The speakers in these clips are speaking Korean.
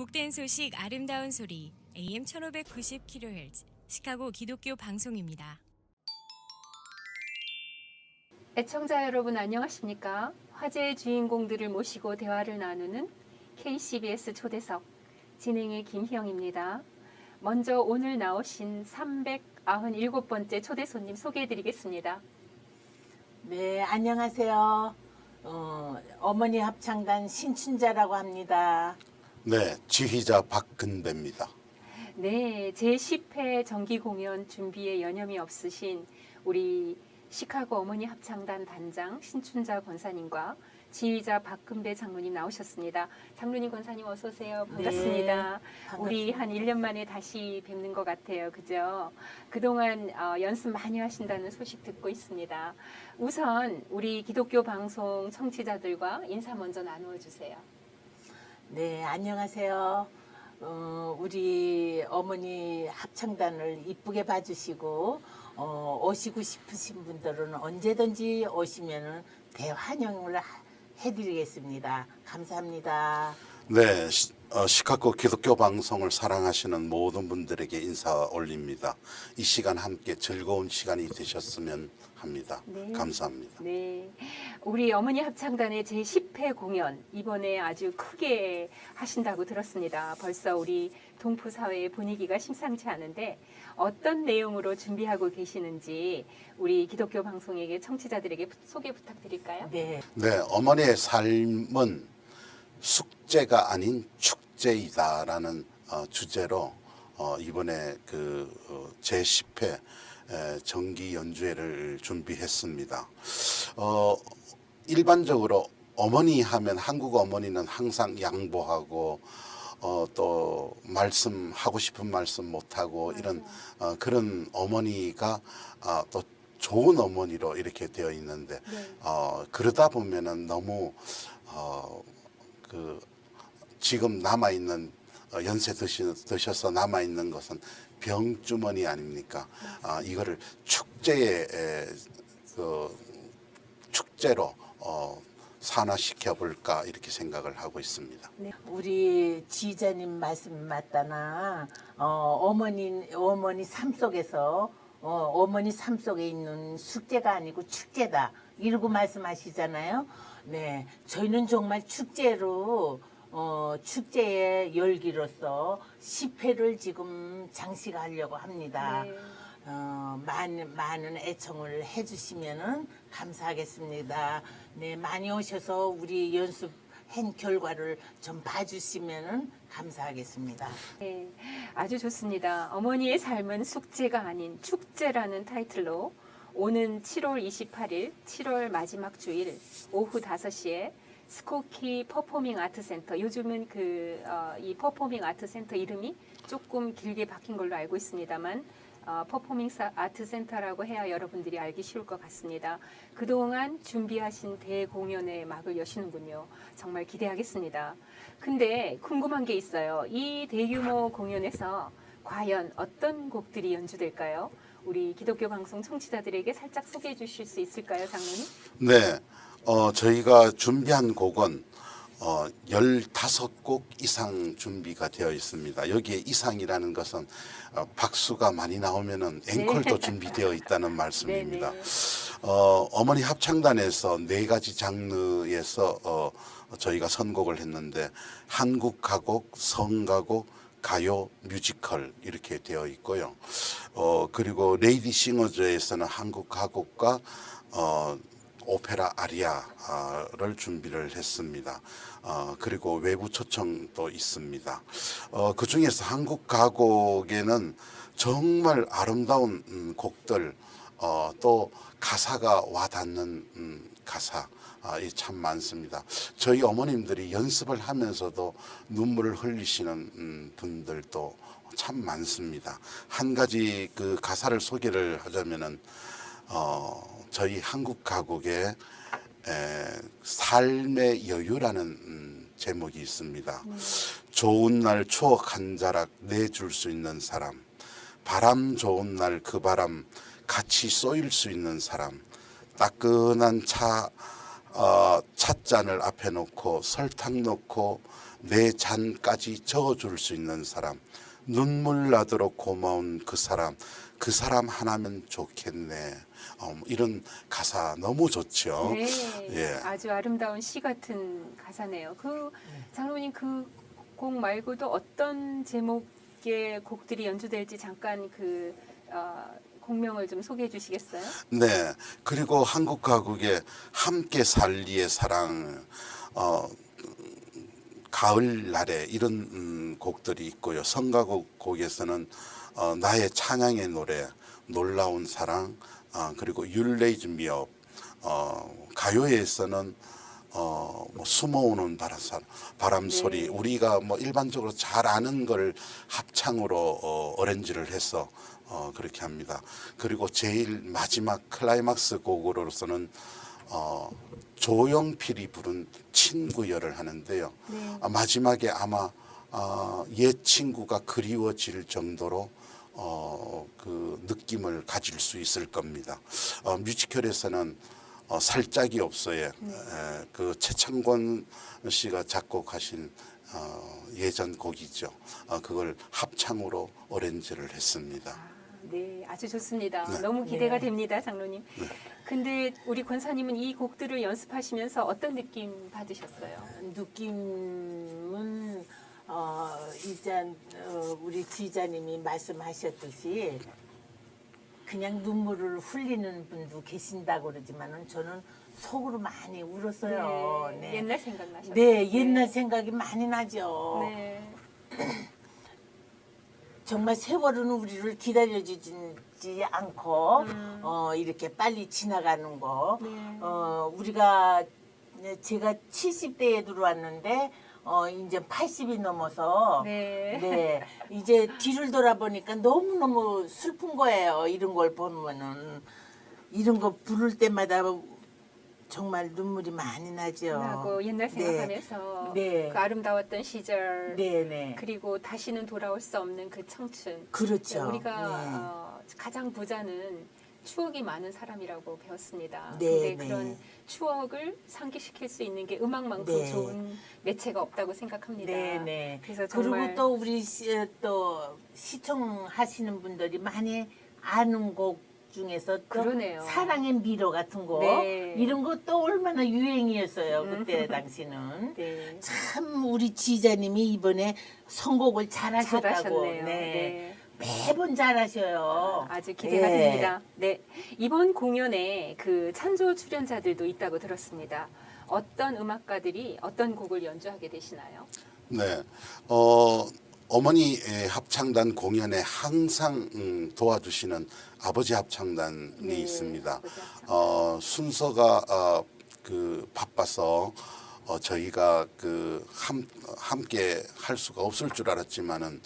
복된 소식 아름다운 소리 AM 1590kHz 시카고 기독교 방송입니다. 애청자 여러분 안녕하십니까? 화제의 주인공들을 모시고 대화를 나누는 KCBS 초대석 진행의 김희영입니다. 먼저 오늘 나오신 397번째 초대 손님 소개해 드리겠습니다. 네, 안녕하세요. 어, 어머니 합창단 신춘자라고 합니다. 네, 지휘자 박근배입니다. 네, 제10회 정기 공연 준비에 여념이 없으신 우리 시카고 어머니 합창단 단장 신춘자 권사님과 지휘자 박근배 장로님 나오셨습니다. 장로님 권사님 어서 오세요. 반갑습니다. 우리 한 1년 만에 다시 뵙는 것 같아요. 그죠? 그동안 어, 연습 많이 하신다는 소식 듣고 있습니다. 우선 우리 기독교 방송 청취자들과 인사 먼저 나누어 주세요. 네, 안녕하세요. 어, 우리 어머니 합창단을 이쁘게 봐주시고 어, 오시고 싶으신 분들은 언제든지 오시면은 대환영을 하- 해드리겠습니다. 감사합니다. 네, 시, 어, 시카고 기독교 방송을 사랑하시는 모든 분들에게 인사 올립니다. 이 시간 함께 즐거운 시간이 되셨으면 합니다. 네. 감사합니다. 네. 우리 어머니 합창단의 제10회 공연 이번에 아주 크게 하신다고 들었습니다. 벌써 우리 동포 사회의 분위기가 심상치 않은데 어떤 내용으로 준비하고 계시는지 우리 기독교 방송에게 청취자들에게 소개 부탁드릴까요? 네, 네, 어머니의 삶은 숙제가 아닌 축제이다라는 어, 주제로 어, 이번에 그 어, 제10회 정기 연주회를 준비했습니다. 어, 일반적으로 어머니 하면 한국 어머니는 항상 양보하고 어, 또 말씀하고 싶은 말씀 못하고 이런 어, 그런 어머니가 아, 또 좋은 어머니로 이렇게 되어 있는데 네. 어, 그러다 보면은 너무 어, 그 지금 남아 있는 어, 연세 드셔서 남아 있는 것은 병주머니 아닙니까? 아, 이거를 축제의 에, 그 축제로 어, 산화시켜 볼까 이렇게 생각을 하고 있습니다. 우리 지휘자님 말씀 맞다나 어, 어머니 어머니 삶 속에서 어, 어머니 삶 속에 있는 숙제가 아니고 축제다 이러고 말씀하시잖아요. 네, 저희는 정말 축제로 어, 축제의 열기로서 10회를 지금 장식하려고 합니다. 네. 어, 많은 많은 애청을 해주시면은 감사하겠습니다. 네, 많이 오셔서 우리 연습 한 결과를 좀 봐주시면은 감사하겠습니다. 네, 아주 좋습니다. 어머니의 삶은 숙제가 아닌 축제라는 타이틀로 오는 7월 28일, 7월 마지막 주일 오후 5시에 스코키 퍼포밍 아트 센터. 요즘은 그, 어, 이 퍼포밍 아트 센터 이름이 조금 길게 바뀐 걸로 알고 있습니다만, 어, 퍼포밍 사- 아트 센터라고 해야 여러분들이 알기 쉬울 것 같습니다. 그동안 준비하신 대공연의 막을 여시는군요. 정말 기대하겠습니다. 근데 궁금한 게 있어요. 이 대규모 공연에서 과연 어떤 곡들이 연주될까요? 우리 기독교 방송 청취자들에게 살짝 소개해 주실 수 있을까요, 장로님? 네, 어, 저희가 준비한 곡은 어, 15곡 이상 준비가 되어 있습니다. 여기에 이상이라는 것은 어, 박수가 많이 나오면은 앵콜도 준비되어 있다는 말씀입니다. 네 네. 어, 어머니 합창단에서 네 가지 장르에서 어, 저희가 선곡을 했는데 한국 가곡, 성가곡, 가요, 뮤지컬 이렇게 되어 있고요. 어, 그리고 레이디 싱어즈에서는 한국 가곡과 어, 오페라 아리아를 준비를 했습니다. 어, 그리고 외부 초청도 있습니다. 어, 그 중에서 한국 가곡에는 정말 아름다운 음, 곡들, 어, 또 가사가 와닿는 음, 가사, 아, 이참 많습니다. 저희 어머님들이 연습을 하면서도 눈물을 흘리시는 음, 분들도 참 많습니다. 한 가지 그 가사를 소개를 하자면은 어, 저희 한국 가곡에 에, 삶의 여유라는 음, 제목이 있습니다. 좋은 날 추억 한 자락 내줄 수 있는 사람, 바람 좋은 날 그 바람 같이 쏘일 수 있는 사람, 따끈한 차 어, 찻잔을 앞에 놓고 설탕 넣고 내 잔까지 저어줄 수 있는 사람, 눈물 나도록 고마운 그 사람, 그 사람 하나면 좋겠네. 어, 뭐 이런 가사 너무 좋죠. 네, 예. 아주 아름다운 시 같은 가사네요. 그 장로님 그 곡 말고도 어떤 제목의 곡들이 연주될지 잠깐 그 어, 곡명을 좀 소개해 주시겠어요? 네. 그리고 한국 가곡의 함께 살리의 사랑, 어, 가을 날에 이런 음, 곡들이 있고요. 성가곡 곡에서는 어, 나의 찬양의 노래, 놀라운 사랑, 어, 그리고 율레이즈 미업, 어, 가요에서는 어, 뭐 숨어오는 바람, 바람 소리, 네. 우리가 뭐 일반적으로 잘 아는 걸 합창으로 어, 어렌지를 해서 어, 그렇게 합니다. 그리고 제일 마지막 클라이막스 곡으로서는 어, 조용필이 부른 친구여를 하는데요. 네. 아, 마지막에 아마 아, 옛 친구가 그리워질 정도로 어, 그 느낌을 가질 수 있을 겁니다. 어, 뮤지컬에서는 어, 살짝이 없어요. 에, 그 최창권 씨가 작곡하신 어, 예전 곡이죠. 어, 그걸 합창으로 어렌지를 했습니다. 아, 네, 아주 좋습니다. 네. 너무 기대가 네. 됩니다, 장로님. 근데 우리 권사님은 이 곡들을 연습하시면서 어떤 느낌 받으셨어요? 느낌은 어, 일단 어, 우리 지자님이 말씀하셨듯이 그냥 눈물을 흘리는 분도 계신다고 그러지만은 저는 속으로 많이 울었어요. 네, 옛날 생각 나셨어요? 네, 옛날 생각이 많이 나죠. 네. 정말 세월은 우리를 기다려주지 않고 음. 어, 이렇게 빨리 지나가는 거. 네. 어, 우리가 제가 70대에 들어왔는데 어, 이제 80이 넘어서 네. 네, 이제 뒤를 돌아보니까 너무 너무 슬픈 거예요. 이런 걸 보면은 이런 거 부를 때마다 정말 눈물이 많이 나죠. 나고 옛날 네. 생각하면서 네. 그 아름다웠던 시절 네, 네. 그리고 다시는 돌아올 수 없는 그 청춘 그렇죠. 우리가 네. 어, 가장 부자는 추억이 많은 사람이라고 배웠습니다. 네, 근데 네. 그런 추억을 상기시킬 수 있는 게 음악만큼 네. 좋은 매체가 없다고 생각합니다. 네, 네. 그래서 정말 그리고 또 우리 시, 또 시청하시는 분들이 많이 아는 곡 중에서 또 그러네요. 사랑의 미로 같은 거 네. 이런 것도 얼마나 유행이었어요 그때 당시는 네. 참 우리 지자님이 이번에 선곡을 잘하셨다고 잘하셨네요. 네. 네. 매번 잘하셔요. 아주 기대가 네. 됩니다. 네. 이번 공연에 그 찬조 출연자들도 있다고 들었습니다. 어떤 음악가들이 어떤 곡을 연주하게 되시나요? 네. 어, 어머니 의 합창단 공연에 항상 음, 도와주시는 아버지 합창단이 네, 있습니다. 아버지 합창단. 어, 순서가 어, 그 바빠서 어, 저희가 그 함, 함께 할 수가 없을 줄 알았지만은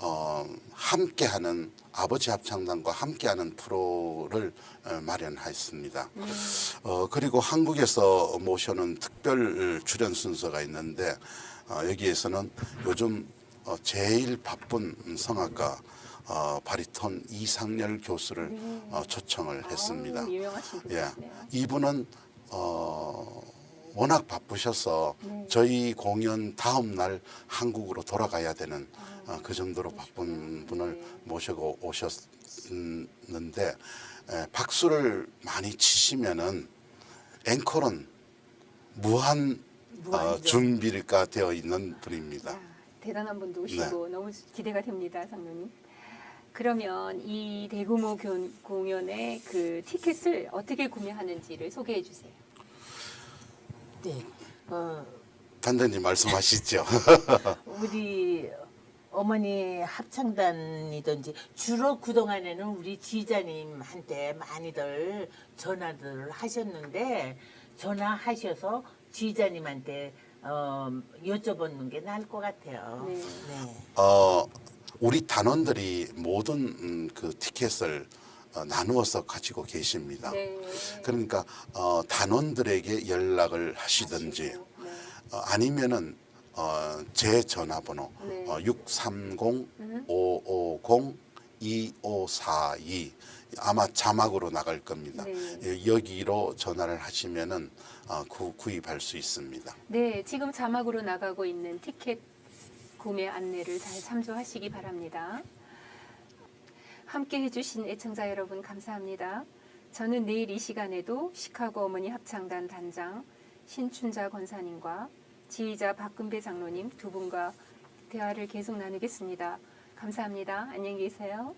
어, 함께하는 아버지 합창단과 함께하는 프로를 어, 마련했습니다. 어, 그리고 한국에서 모셔놓은 특별 출연 순서가 있는데 어, 여기에서는 요즘 어, 제일 바쁜 성악가 어, 바리톤 이상열 교수를 어, 초청을 했습니다. 유명하신 예. 이분은 어, 워낙 바쁘셔서 네. 저희 공연 다음 날 한국으로 돌아가야 되는 어, 그 정도로 바쁜 분을 네. 모시고 오셨는데 에, 박수를 많이 치시면은 앵콜은 무한 어. 준비가 되어 있는 분입니다. 야, 대단한 분도 오시고 너무 기대가 됩니다, 장로님. 그러면 이 대규모 교- 공연의 그 티켓을 어떻게 구매하는지를 소개해 주세요. 네. 어, 단장님 말씀하시죠. 우리 어머니 합창단이든지 주로 그동안에는 우리 지자님한테 많이들 전화를 하셨는데 전화하셔서 지자님한테 어, 여쭤보는 게 나을 것 같아요. 네. 네. 어, 우리 단원들이 모든 음, 그 티켓을 어, 나누어서 가지고 계십니다. 네. 그러니까 어, 단원들에게 연락을 하시든지 네. 어, 아니면은 어, 제 전화번호 네. 어, 630 음. 550 2542 아마 자막으로 나갈 겁니다. 네. 예, 여기로 전화를 하시면은 어, 구, 구입할 수 있습니다. 네, 지금 자막으로 나가고 있는 티켓 구매 안내를 잘 참조하시기 바랍니다. 함께 해주신 애청자 여러분 감사합니다. 저는 내일 이 시간에도 시카고 어머니 합창단 단장 신춘자 권사님과 지휘자 박근배 장로님 두 분과 대화를 계속 나누겠습니다. 감사합니다. 안녕히 계세요.